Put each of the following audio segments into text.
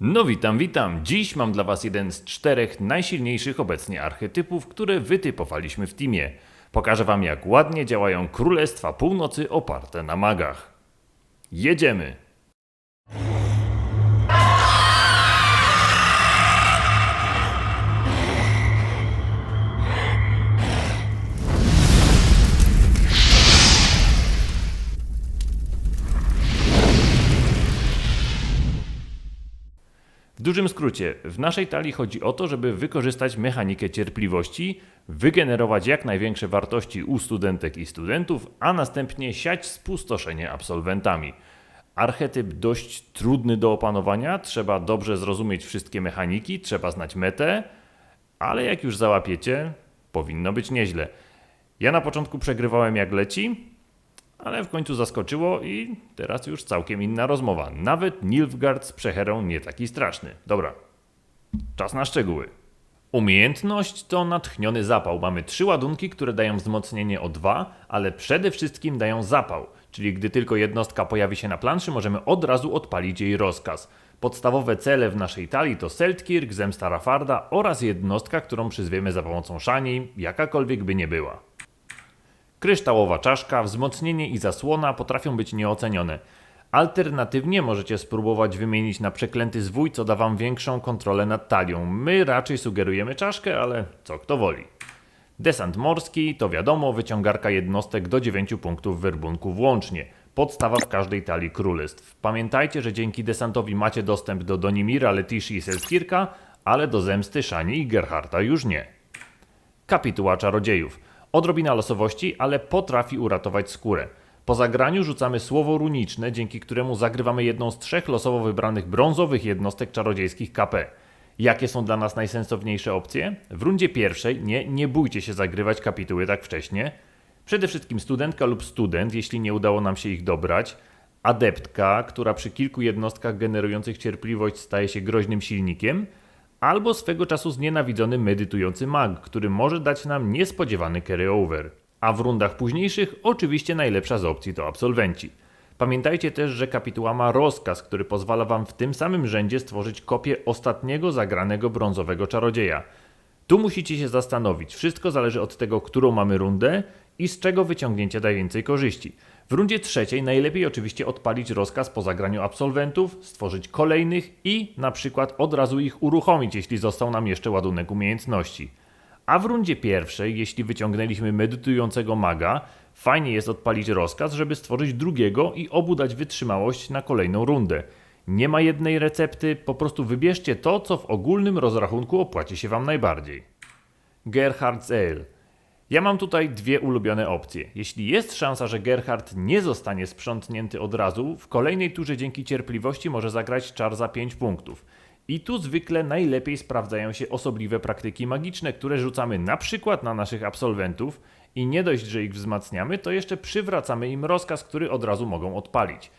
No witam, witam. Dziś mam dla Was jeden z czterech najsilniejszych obecnie archetypów, które wytypowaliśmy w teamie. Pokażę Wam jak ładnie działają Królestwa Północy oparte na magach. Jedziemy! Dużym skrócie, w naszej talii chodzi o to, żeby wykorzystać mechanikę cierpliwości, wygenerować jak największe wartości u studentek i studentów, a następnie siać spustoszenie absolwentami. Archetyp dość trudny do opanowania, trzeba dobrze zrozumieć wszystkie mechaniki, trzeba znać metę, ale jak już załapiecie, powinno być nieźle. Ja na początku przegrywałem jak leci, ale w końcu zaskoczyło i teraz już całkiem inna rozmowa. Nawet Nilfgaard z przecherą nie taki straszny. Dobra, czas na szczegóły. Umiejętność to natchniony zapał. Mamy trzy ładunki, które dają wzmocnienie o dwa, ale przede wszystkim dają zapał. Czyli gdy tylko jednostka pojawi się na planszy, możemy od razu odpalić jej rozkaz. Podstawowe cele w naszej talii to Seltkirk, Zemsta Rafarda oraz jednostka, którą przyzwiemy za pomocą szani, jakakolwiek by nie była. Kryształowa czaszka, wzmocnienie i zasłona potrafią być nieocenione. Alternatywnie możecie spróbować wymienić na przeklęty zwój, co da wam większą kontrolę nad talią. My raczej sugerujemy czaszkę, ale co kto woli. Desant morski to wiadomo, wyciągarka jednostek do 9 punktów werbunku włącznie. Podstawa w każdej talii królestw. Pamiętajcie, że dzięki desantowi macie dostęp do Donimira, Letishi i Selskirka, ale do zemsty Szani i Gerharta już nie. Kapituła czarodziejów. Odrobina losowości, ale potrafi uratować skórę. Po zagraniu rzucamy słowo runiczne, dzięki któremu zagrywamy jedną z trzech losowo wybranych brązowych jednostek czarodziejskich KP. Jakie są dla nas najsensowniejsze opcje? W rundzie pierwszej nie, nie bójcie się zagrywać kapituły tak wcześnie. Przede wszystkim studentka lub student, jeśli nie udało nam się ich dobrać. Adeptka, która przy kilku jednostkach generujących cierpliwość staje się groźnym silnikiem. Albo swego czasu znienawidzony medytujący mag, który może dać nam niespodziewany carryover. A w rundach późniejszych oczywiście najlepsza z opcji to absolwenci. Pamiętajcie też, że kapituła ma rozkaz, który pozwala wam w tym samym rzędzie stworzyć kopię ostatniego zagranego brązowego czarodzieja. Tu musicie się zastanowić. Wszystko zależy od tego, którą mamy rundę i z czego wyciągnięcie da więcej korzyści. W rundzie trzeciej najlepiej oczywiście odpalić rozkaz po zagraniu absolwentów, stworzyć kolejnych i na przykład od razu ich uruchomić, jeśli został nam jeszcze ładunek umiejętności. A w rundzie pierwszej, jeśli wyciągnęliśmy medytującego maga, fajnie jest odpalić rozkaz, żeby stworzyć drugiego i obu dać wytrzymałość na kolejną rundę. Nie ma jednej recepty, po prostu wybierzcie to, co w ogólnym rozrachunku opłaci się Wam najbardziej. Gerhard's Ale. Ja mam tutaj dwie ulubione opcje. Jeśli jest szansa, że Gerhard nie zostanie sprzątnięty od razu, w kolejnej turze dzięki cierpliwości może zagrać czar za 5 punktów. I tu zwykle najlepiej sprawdzają się osobliwe praktyki magiczne, które rzucamy na przykład na naszych absolwentów i nie dość, że ich wzmacniamy, to jeszcze przywracamy im rozkaz, który od razu mogą odpalić.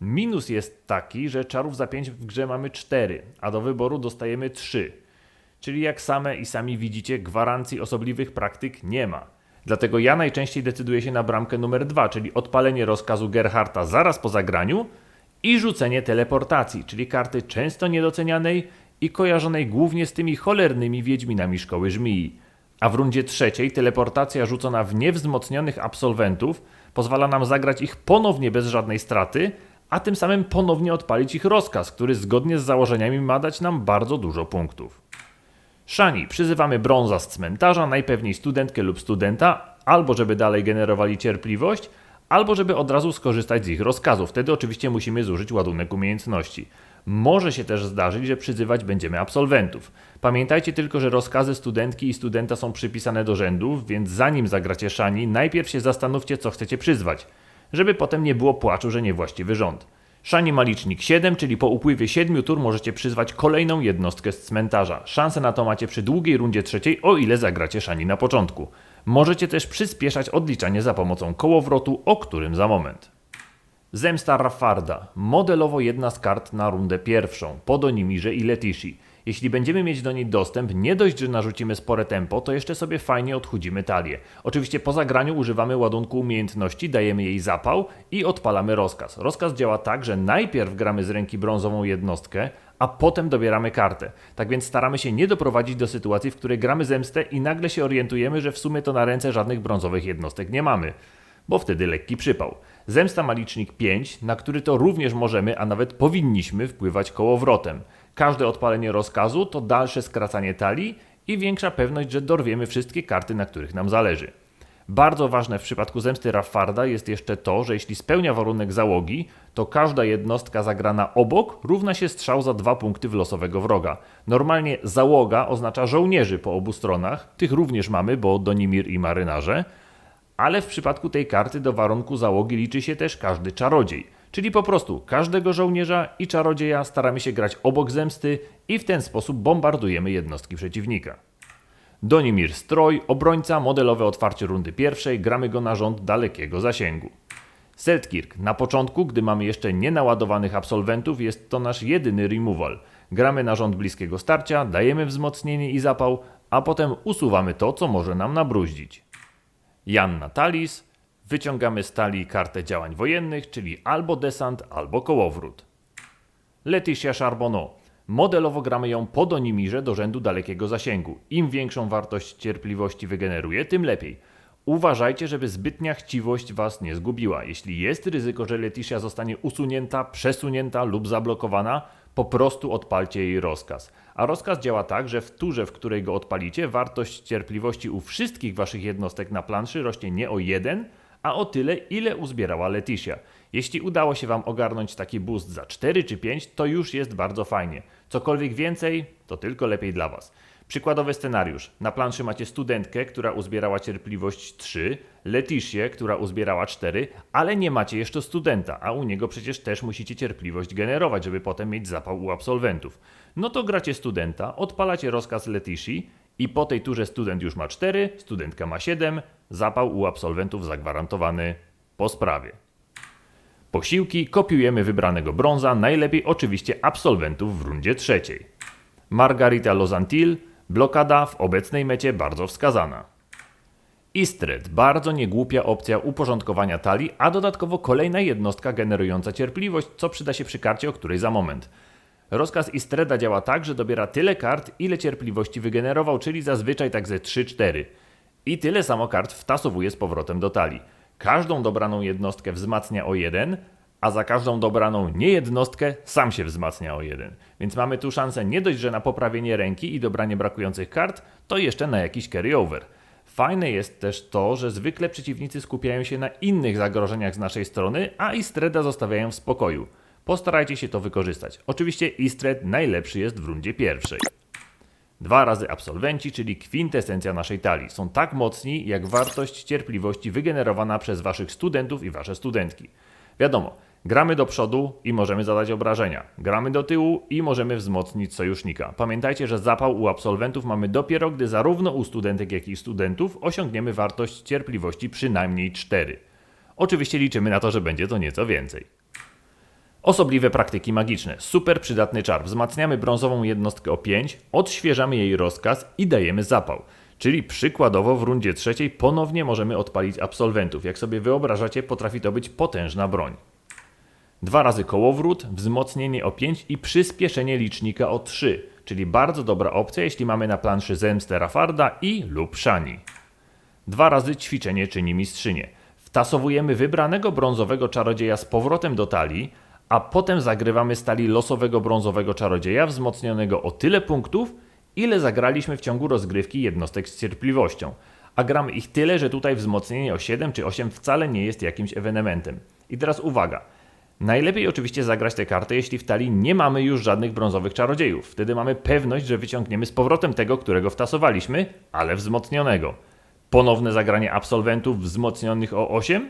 Minus jest taki, że czarów za 5 w grze mamy 4, a do wyboru dostajemy 3. Czyli jak same i sami widzicie, gwarancji osobliwych praktyk nie ma. Dlatego ja najczęściej decyduję się na bramkę numer 2, czyli odpalenie rozkazu Gerharta zaraz po zagraniu i rzucenie teleportacji, czyli karty często niedocenianej i kojarzonej głównie z tymi cholernymi wiedźminami szkoły żmii. A w rundzie trzeciej teleportacja rzucona w niewzmocnionych absolwentów pozwala nam zagrać ich ponownie bez żadnej straty, a tym samym ponownie odpalić ich rozkaz, który zgodnie z założeniami ma dać nam bardzo dużo punktów. Szani, przyzywamy brąza z cmentarza, najpewniej studentkę lub studenta, albo żeby dalej generowali cierpliwość, albo żeby od razu skorzystać z ich rozkazu. Wtedy oczywiście musimy zużyć ładunek umiejętności. Może się też zdarzyć, że przyzywać będziemy absolwentów. Pamiętajcie tylko, że rozkazy studentki i studenta są przypisane do rzędów, więc zanim zagracie szani, najpierw się zastanówcie, co chcecie przyzwać, żeby potem nie było płaczu, że niewłaściwy rząd. Szani ma licznik 7, czyli po upływie 7 tur możecie przyzwać kolejną jednostkę z cmentarza. Szansę na to macie przy długiej rundzie trzeciej, o ile zagracie szani na początku. Możecie też przyspieszać odliczanie za pomocą kołowrotu, o którym za moment. Zemsta Rafarda. Modelowo jedna z kart na rundę pierwszą, po Donimirze i Letishi. Jeśli będziemy mieć do niej dostęp, nie dość, że narzucimy spore tempo, to jeszcze sobie fajnie odchudzimy talię. Oczywiście po zagraniu używamy ładunku umiejętności, dajemy jej zapał i odpalamy rozkaz. Rozkaz działa tak, że najpierw gramy z ręki brązową jednostkę, a potem dobieramy kartę. Tak więc staramy się nie doprowadzić do sytuacji, w której gramy zemstę i nagle się orientujemy, że w sumie to na ręce żadnych brązowych jednostek nie mamy. Bo wtedy lekki przypał. Zemsta ma licznik 5, na który to również możemy, a nawet powinniśmy wpływać kołowrotem. Każde odpalenie rozkazu to dalsze skracanie talii i większa pewność, że dorwiemy wszystkie karty, na których nam zależy. Bardzo ważne w przypadku zemsty Raffarda jest jeszcze to, że jeśli spełnia warunek załogi, to każda jednostka zagrana obok równa się strzał za dwa punkty w losowego wroga. Normalnie załoga oznacza żołnierzy po obu stronach, tych również mamy, bo Donimir i marynarze, ale w przypadku tej karty do warunku załogi liczy się też każdy czarodziej. Czyli po prostu każdego żołnierza i czarodzieja staramy się grać obok zemsty i w ten sposób bombardujemy jednostki przeciwnika. Donimir Stroj, obrońca, modelowe otwarcie rundy pierwszej, gramy go na rząd dalekiego zasięgu. Seltkirk, na początku, gdy mamy jeszcze nienaładowanych absolwentów, jest to nasz jedyny removal. Gramy na rząd bliskiego starcia, dajemy wzmocnienie i zapał, a potem usuwamy to, co może nam nabruździć. Jan Natalis, wyciągamy z talii kartę działań wojennych, czyli albo desant, albo kołowrót. Leticia Charbonneau, Modelowo gramy ją po Donimirze do rzędu dalekiego zasięgu. Im większą wartość cierpliwości wygeneruje, tym lepiej. Uważajcie, żeby zbytnia chciwość Was nie zgubiła. Jeśli jest ryzyko, że Leticia zostanie usunięta, przesunięta lub zablokowana, po prostu odpalcie jej rozkaz. A rozkaz działa tak, że w turze, w której go odpalicie, wartość cierpliwości u wszystkich Waszych jednostek na planszy rośnie nie o jeden, a o tyle, ile uzbierała Leticia. Jeśli udało się Wam ogarnąć taki boost za 4 czy 5, to już jest bardzo fajnie. Cokolwiek więcej, to tylko lepiej dla Was. Przykładowy scenariusz. Na planszy macie studentkę, która uzbierała cierpliwość 3, Letitię, która uzbierała 4, ale nie macie jeszcze studenta, a u niego przecież też musicie cierpliwość generować, żeby potem mieć zapał u absolwentów. No to gracie studenta, odpalacie rozkaz Letitii i po tej turze student już ma 4, studentka ma 7, zapał u absolwentów zagwarantowany po sprawie. Posiłki kopiujemy wybranego brąza, najlepiej oczywiście absolwentów w rundzie trzeciej. Margarita Lozantil, blokada w obecnej mecie bardzo wskazana. Istred, bardzo niegłupia opcja uporządkowania talii, a dodatkowo kolejna jednostka generująca cierpliwość, co przyda się przy karcie, o której za moment. Rozkaz Istreda działa tak, że dobiera tyle kart, ile cierpliwości wygenerował, czyli zazwyczaj tak ze 3-4. I tyle samo kart wtasowuje z powrotem do talii. Każdą dobraną jednostkę wzmacnia o jeden, a za każdą dobraną niejednostkę sam się wzmacnia o jeden. Więc mamy tu szansę nie dość, że na poprawienie ręki i dobranie brakujących kart, to jeszcze na jakiś carryover. Fajne jest też to, że zwykle przeciwnicy skupiają się na innych zagrożeniach z naszej strony, a Istreda zostawiają w spokoju. Postarajcie się to wykorzystać. Oczywiście Istred najlepszy jest w rundzie pierwszej. Dwa razy absolwenci, czyli kwintesencja naszej talii. Są tak mocni, jak wartość cierpliwości wygenerowana przez waszych studentów i wasze studentki. Wiadomo, gramy do przodu i możemy zadać obrażenia. Gramy do tyłu i możemy wzmocnić sojusznika. Pamiętajcie, że zapał u absolwentów mamy dopiero, gdy zarówno u studentek, jak i studentów osiągniemy wartość cierpliwości przynajmniej 4. Oczywiście liczymy na to, że będzie to nieco więcej. Osobliwe praktyki magiczne. Super przydatny czar. Wzmacniamy brązową jednostkę o 5, odświeżamy jej rozkaz i dajemy zapał. Czyli przykładowo w rundzie trzeciej ponownie możemy odpalić absolwentów. Jak sobie wyobrażacie, potrafi to być potężna broń. Dwa razy kołowrót, wzmocnienie o 5 i przyspieszenie licznika o 3, czyli bardzo dobra opcja, jeśli mamy na planszy zemstę Rafarda i lub Shani. Dwa razy ćwiczenie czyni mistrzynię. Wtasowujemy wybranego brązowego czarodzieja z powrotem do talii, a potem zagrywamy stali losowego brązowego czarodzieja wzmocnionego o tyle punktów, ile zagraliśmy w ciągu rozgrywki jednostek z cierpliwością. A gramy ich tyle, że tutaj wzmocnienie o 7 czy 8 wcale nie jest jakimś ewenementem. I teraz uwaga. Najlepiej oczywiście zagrać tę kartę, jeśli w talii nie mamy już żadnych brązowych czarodziejów. Wtedy mamy pewność, że wyciągniemy z powrotem tego, którego wtasowaliśmy, ale wzmocnionego. Ponowne zagranie absolwentów wzmocnionych o 8?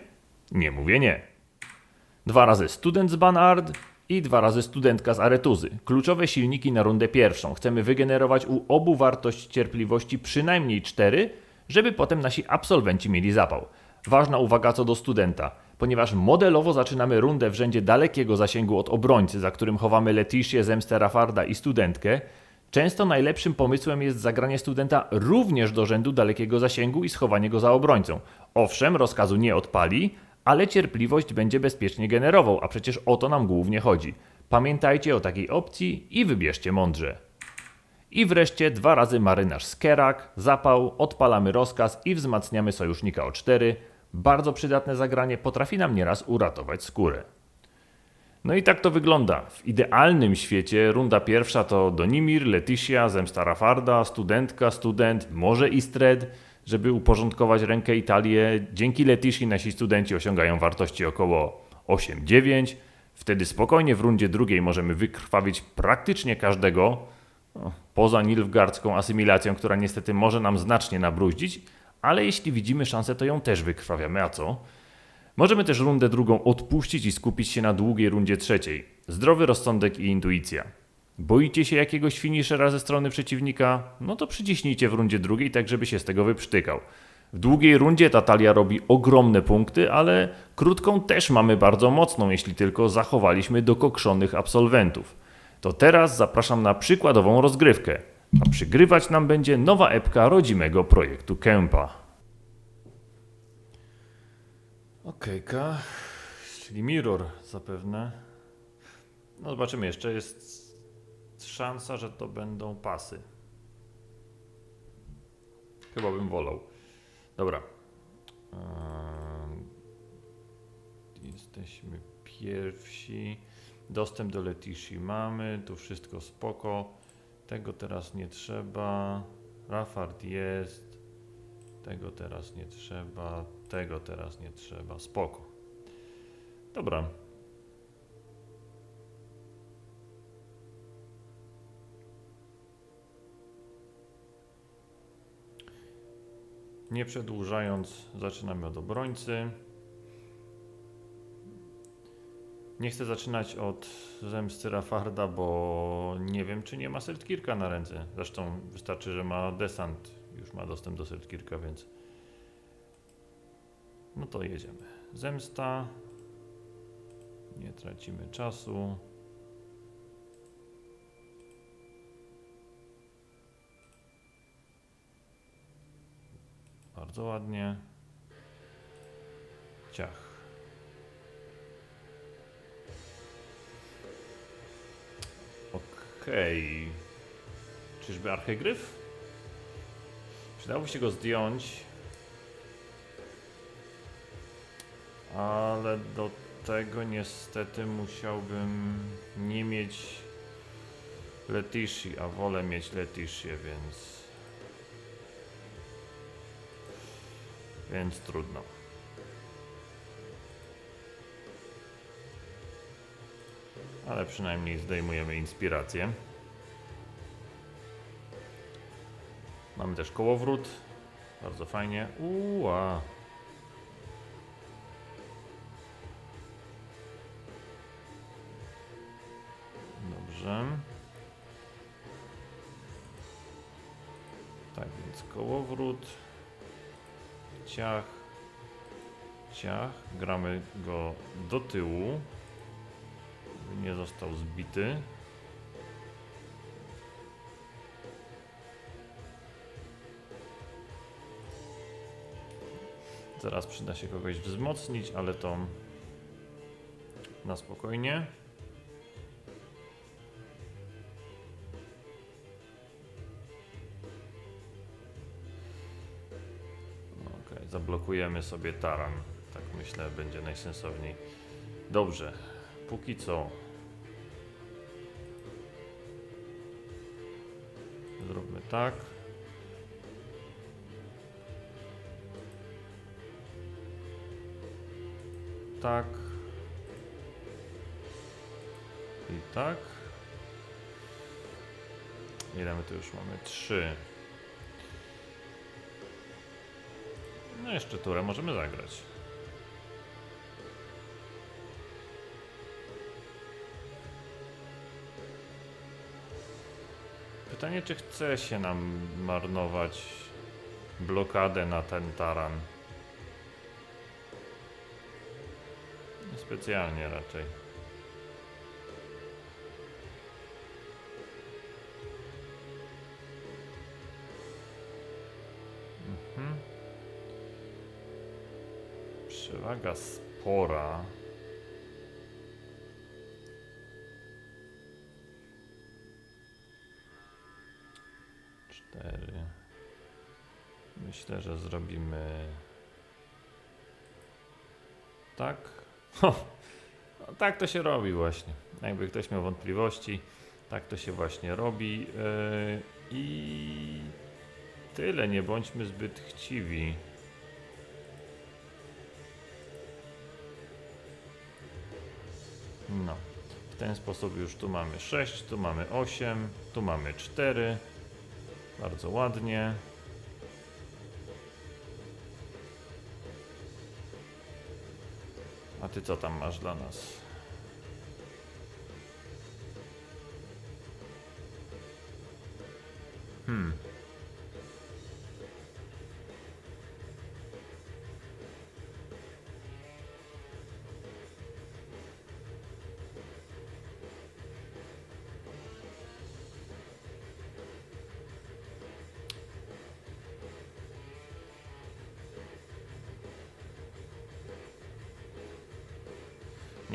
Nie mówię nie. Dwa razy student z Banard i dwa razy studentka z Aretuzy. Kluczowe silniki na rundę pierwszą. Chcemy wygenerować u obu wartość cierpliwości przynajmniej 4, żeby potem nasi absolwenci mieli zapał. Ważna uwaga co do studenta, ponieważ modelowo zaczynamy rundę w rzędzie dalekiego zasięgu od obrońcy, za którym chowamy Letitię, Zemstę Rafarda i studentkę, Często najlepszym pomysłem jest zagranie studenta również do rzędu dalekiego zasięgu i schowanie go za obrońcą. Owszem, rozkazu nie odpali, ale cierpliwość będzie bezpiecznie generował, a przecież o to nam głównie chodzi. Pamiętajcie o takiej opcji i wybierzcie mądrze. I wreszcie dwa razy marynarz Skerak, zapał, odpalamy rozkaz i wzmacniamy sojusznika o 4. Bardzo przydatne zagranie potrafi nam nieraz uratować skórę. No i tak to wygląda. W idealnym świecie runda pierwsza to Donimir, Leticia, Zemsta Rafarda, studentka, student, może Istred, żeby uporządkować rękę Italię. Dzięki Letici nasi studenci osiągają wartości około 8-9. Wtedy spokojnie w rundzie drugiej możemy wykrwawić praktycznie każdego, poza nilfgardzką asymilacją, która niestety może nam znacznie nabruździć, ale jeśli widzimy szansę, to ją też wykrwawiamy, a co? Możemy też rundę drugą odpuścić i skupić się na długiej rundzie trzeciej. Zdrowy rozsądek i intuicja. Boicie się jakiegoś finishera ze strony przeciwnika? No to przyciśnijcie w rundzie drugiej, tak żeby się z tego wyprztykał. W długiej rundzie ta talia robi ogromne punkty, ale krótką też mamy bardzo mocną, jeśli tylko zachowaliśmy dokokszonych absolwentów. To teraz zapraszam na przykładową rozgrywkę, a przygrywać nam będzie nowa epka rodzimego projektu Kępa. Okejka, czyli Mirror zapewne. No zobaczymy, jeszcze jest szansa, że to będą pasy. Chyba bym wolał. Dobra. Ehm, Jesteśmy pierwsi. Dostęp do Letishi mamy. Tu wszystko spoko. Tego teraz nie trzeba. Rafard jest. Tego teraz nie trzeba. Tego teraz nie trzeba. Spoko. Dobra. Nie przedłużając, zaczynamy od obrońcy. Nie chcę zaczynać od zemsty Rafarda, bo nie wiem, czy nie ma Seltkirka na ręce. Zresztą wystarczy, że ma desant. Już ma dostęp do Seltkirka, więc. No to jedziemy. Zemsta. Nie tracimy czasu. Bardzo ładnie. Ciach. Okej. Czyżby archegryf? Przydałoby się go zdjąć. Ale do tego niestety musiałbym nie mieć Letishi, a wolę mieć Letitię, więc... Więc trudno. Ale przynajmniej zdejmujemy inspirację. Mamy też kołowrót. Bardzo fajnie. Uła. Dobrze. Tak więc kołowrót. Ciach. Ciach. Gramy go do tyłu. Nie został zbity. Zaraz przyda się kogoś wzmocnić, ale to na spokojnie. Okej, zablokujemy sobie taran. Tak myślę, będzie najsensowniej. Dobrze, póki co. Zróbmy tak. Tak. I tak. Ile my tu już mamy? Trzy. No jeszcze turę możemy zagrać. Pytanie, czy chce się nam marnować blokadę na ten taran? Specjalnie raczej. Mhm. Przewaga spora. Cztery. Myślę, że zrobimy tak. Ho, no, tak to się robi właśnie. Jakby ktoś miał wątpliwości, tak to się właśnie robi. Yy, I tyle, nie bądźmy zbyt chciwi. No. W ten sposób już tu mamy 6, tu mamy 8, tu mamy 4. Bardzo ładnie. A ty co tam masz dla nas?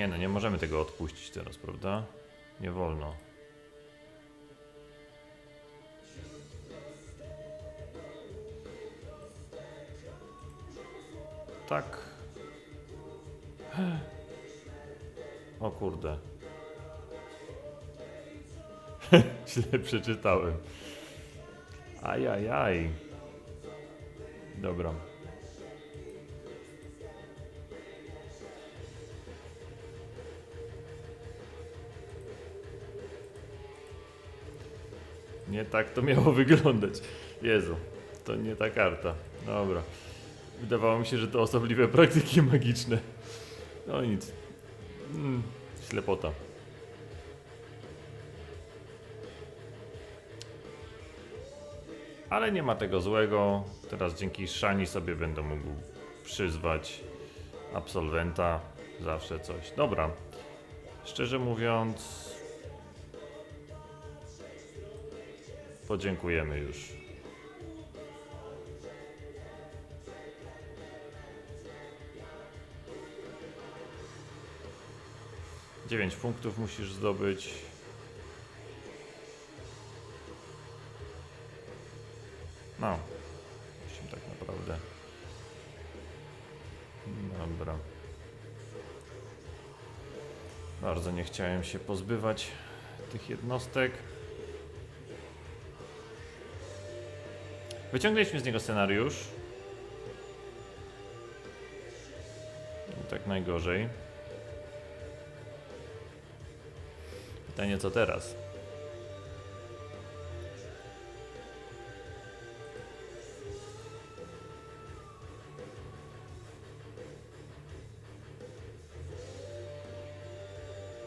Nie no, nie możemy tego odpuścić teraz, prawda? Nie wolno. Tak. O kurde. Źle przeczytałem. Ajajaj. Dobra. Nie tak to miało wyglądać. Jezu, to nie ta karta. Dobra. Wydawało mi się, że to osobliwe praktyki magiczne. No nic. Mm, ślepota. Ale nie ma tego złego. Teraz dzięki Szani sobie będę mógł przyzwać absolwenta. Zawsze coś. Dobra. Szczerze mówiąc, podziękujemy już. Dziewięć punktów musisz zdobyć. No, osiem tak naprawdę. Dobra. Bardzo nie chciałem się pozbywać tych jednostek. Wyciągnęliśmy z niego scenariusz. Tak najgorzej. Pytanie co teraz?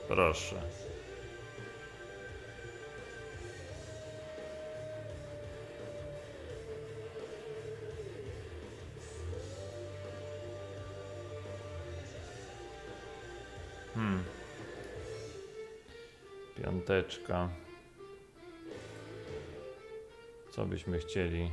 Proszę. Hmm. Piąteczka. Co byśmy chcieli?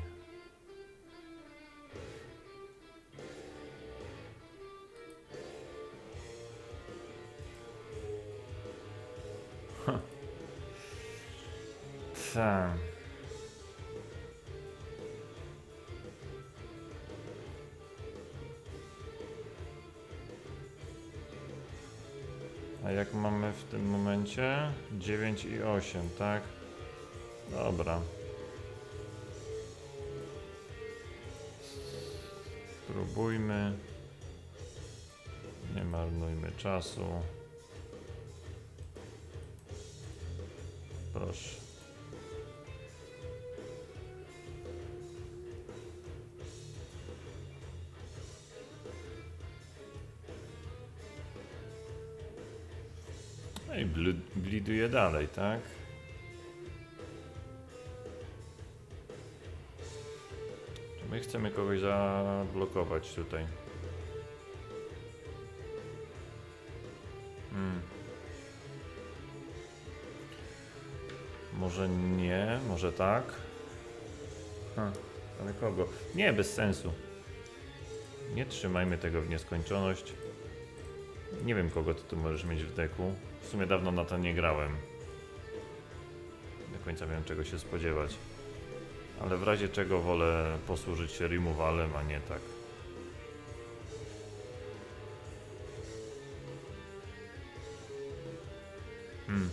Momencie? 9 i 8, tak? Dobra. Spróbujmy. Nie marnujmy czasu. Proszę. No i blu- bliduje dalej, tak? My chcemy kogoś zablokować tutaj. Hmm. Może nie, może tak. Ale kogo? Nie, bez sensu. Nie trzymajmy tego w nieskończoność. Nie wiem, kogo ty tu możesz mieć w deku. W sumie dawno na to nie grałem. Nie do końca wiem, czego się spodziewać. Ale w razie czego wolę posłużyć się removalem, a nie tak. Hmm.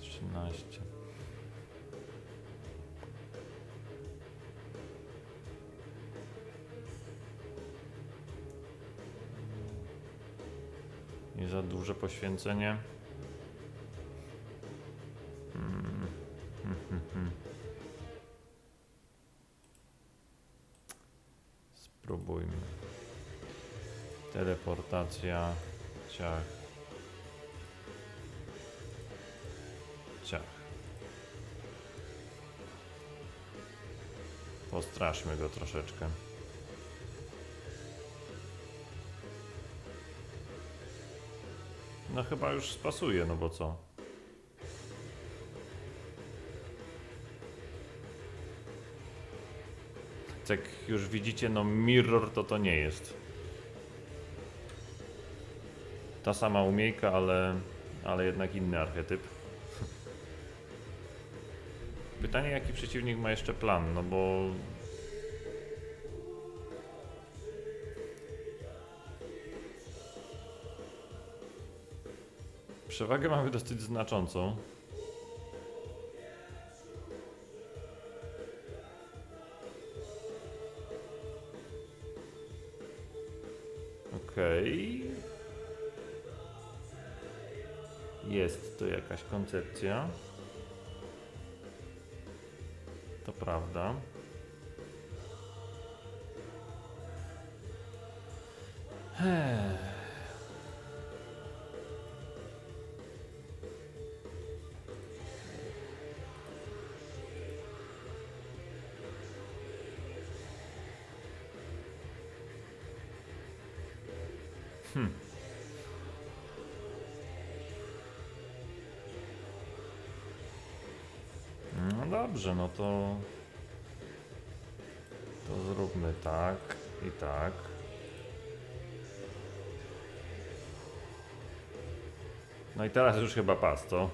13. Za duże poświęcenie. Spróbujmy. Teleportacja. Ciach. Ciach. Postraszmy go troszeczkę. No chyba już spasuje, no bo co? Jak już widzicie, no mirror to to nie jest. Ta sama umiejka, ale, ale jednak inny archetyp. Pytanie, jaki przeciwnik ma jeszcze plan, no bo... Przewagę mamy dosyć znaczącą. Okej. Jest to jakaś koncepcja. To prawda. Ech. No dobrze, no to. To zróbmy tak i tak. No i teraz już chyba pas, co?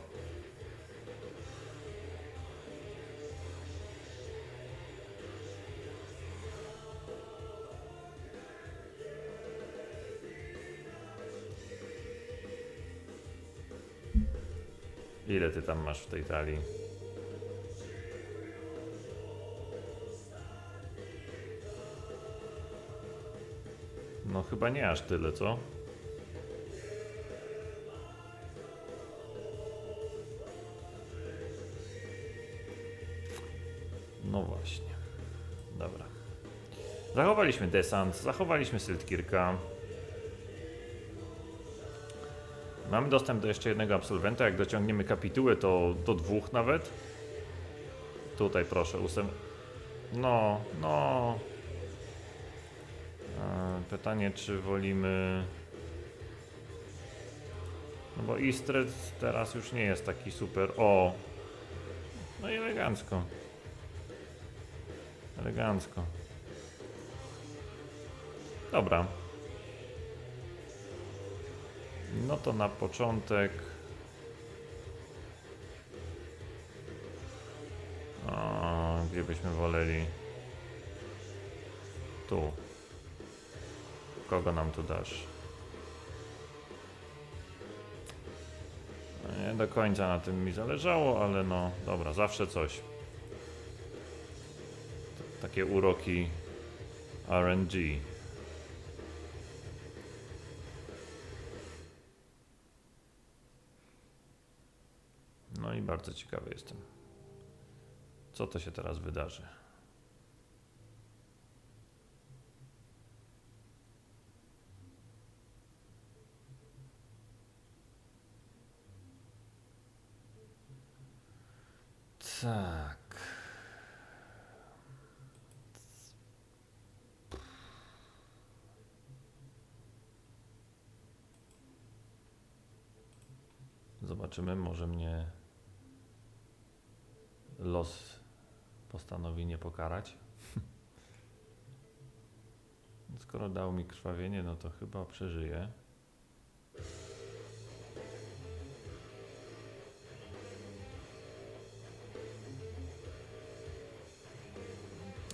Ile ty tam masz w tej talii? No chyba nie aż tyle, co? No właśnie. Dobra. Zachowaliśmy desant, zachowaliśmy Syltkirka. Mamy dostęp do jeszcze jednego absolwenta. Jak dociągniemy kapitułę, to do dwóch nawet. Tutaj proszę, ósem. No, no. E, Pytanie, czy wolimy. No bo Istred teraz już nie jest taki super. O! No i elegancko. Elegancko. Dobra. No to na początek. O, gdzie byśmy woleli? Tu. Kogo nam tu dasz? No Nie do końca na tym mi zależało, ale no dobra, zawsze coś. T- Takie uroki RNG. Bardzo ciekawy jestem. Co to się teraz wydarzy? Tak. Zobaczymy, może mnie los postanowi nie pokarać. Skoro dał mi krwawienie, no to chyba przeżyję.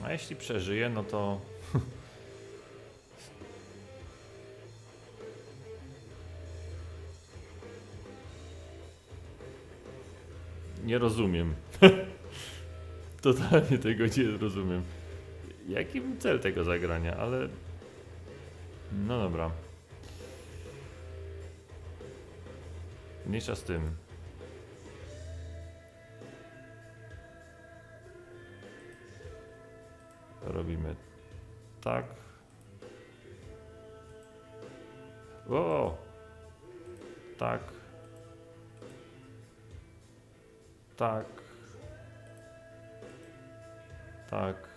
A jeśli przeżyję, no to nie rozumiem. Totalnie tego nie rozumiem. Jaki był cel tego zagrania, ale. No dobra. Mniejsza z tym. Robimy tak. O! Tak. Tak. Tak.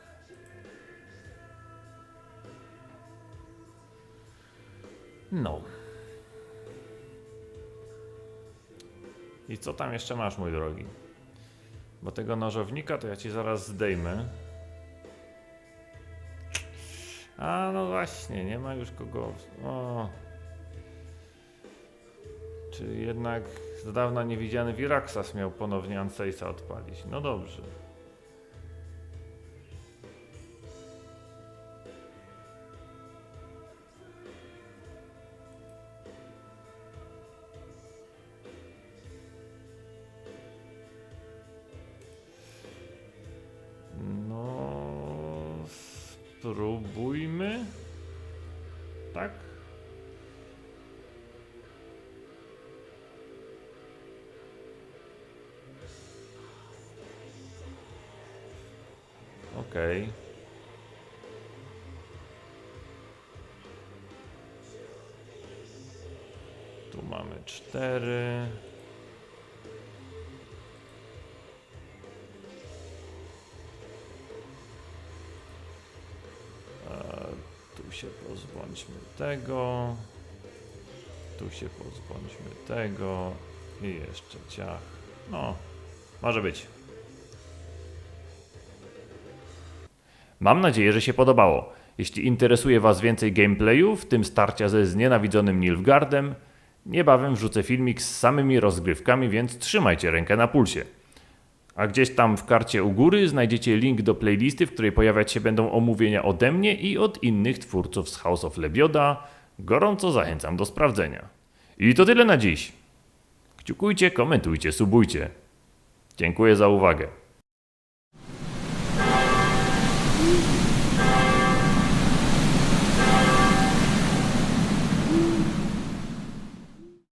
No. I co tam jeszcze masz, mój drogi? Bo tego nożownika to ja ci zaraz zdejmę. A no właśnie, nie ma już kogo. O. Czy jednak z dawna niewidziany Viraxas miał ponownie Anseisa odpalić? No dobrze. Cztery. Tu się pozbądźmy tego. Tu się pozbądźmy tego. I jeszcze ciach. No, może być. Mam nadzieję, że się podobało. Jeśli interesuje Was więcej gameplayu, w tym starcia ze znienawidzonym Nilfgaardem, niebawem wrzucę filmik z samymi rozgrywkami, więc trzymajcie rękę na pulsie. A gdzieś tam w karcie u góry znajdziecie link do playlisty, w której pojawiać się będą omówienia ode mnie i od innych twórców z House of Lebioda. Gorąco zachęcam do sprawdzenia. I to tyle na dziś. Kciukujcie, komentujcie, subujcie. Dziękuję za uwagę.